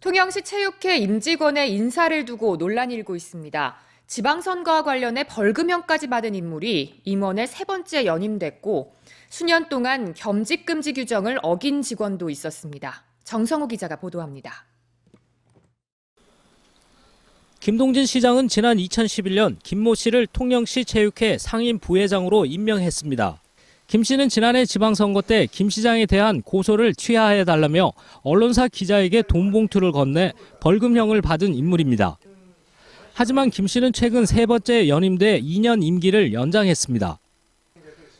통영시 체육회 임직원의 인사를 두고 논란이 일고 있습니다. 지방선거와 관련해 벌금형까지 받은 인물이 임원의 세 번째 연임됐고 수년 동안 겸직 금지 규정을 어긴 직원도 있었습니다. 정성호 기자가 보도합니다. 김동진 시장은 지난 2011년 김모 씨를 통영시 체육회 상임 부회장으로 임명했습니다. 김 씨는 지난해 지방선거 때 김 시장에 대한 고소를 취하해달라며 언론사 기자에게 돈 봉투를 건네 벌금형을 받은 인물입니다. 하지만 김 씨는 최근 세 번째 연임돼 2년 임기를 연장했습니다.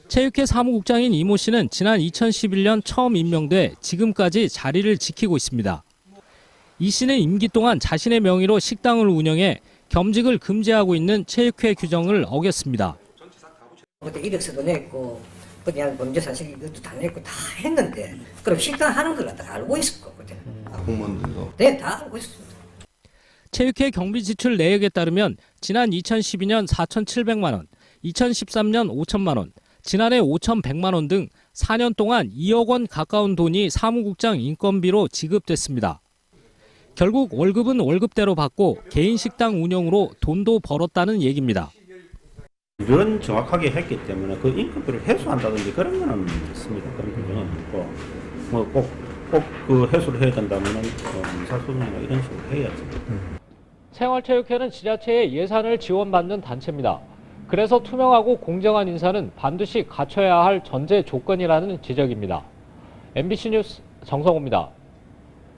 체육회 사무국장인 이모 씨는 지난 2011년 처음 임명돼 지금까지 자리를 지키고 있습니다. 이 씨는 임기 동안 자신의 명의로 식당을 운영해 겸직을 금지하고 있는 체육회 규정을 어겼습니다. 그때 이력서도 냈고 그냥 범죄 사실 이것도 다 냈고 다 했는데 그럼 식당 하는 걸 다 알고 있었거든. 공무원들도 네, 다 알고 있습니다. 체육회 경비 지출 내역에 따르면 지난 2012년 4,700만 원, 2013년 5천만 원, 지난해 5,100만 원 등 4년 동안 2억 원 가까운 돈이 사무국장 인건비로 지급됐습니다. 결국 월급은 월급대로 받고 개인 식당 운영으로 돈도 벌었다는 얘기입니다. 일은 정확하게 했기 때문에 그 인건비를 해소한다든지 그런 거는 없습니다. 그런 규정은 없고 뭐 꼭 꼭 그 해소를 해야 된다면은 어, 민사소송이나 이런 식으로 해야죠. 생활체육회는 지자체의 예산을 지원받는 단체입니다. 그래서 투명하고 공정한 인사는 반드시 갖춰야 할 전제 조건이라는 지적입니다. MBC 뉴스 정성호입니다.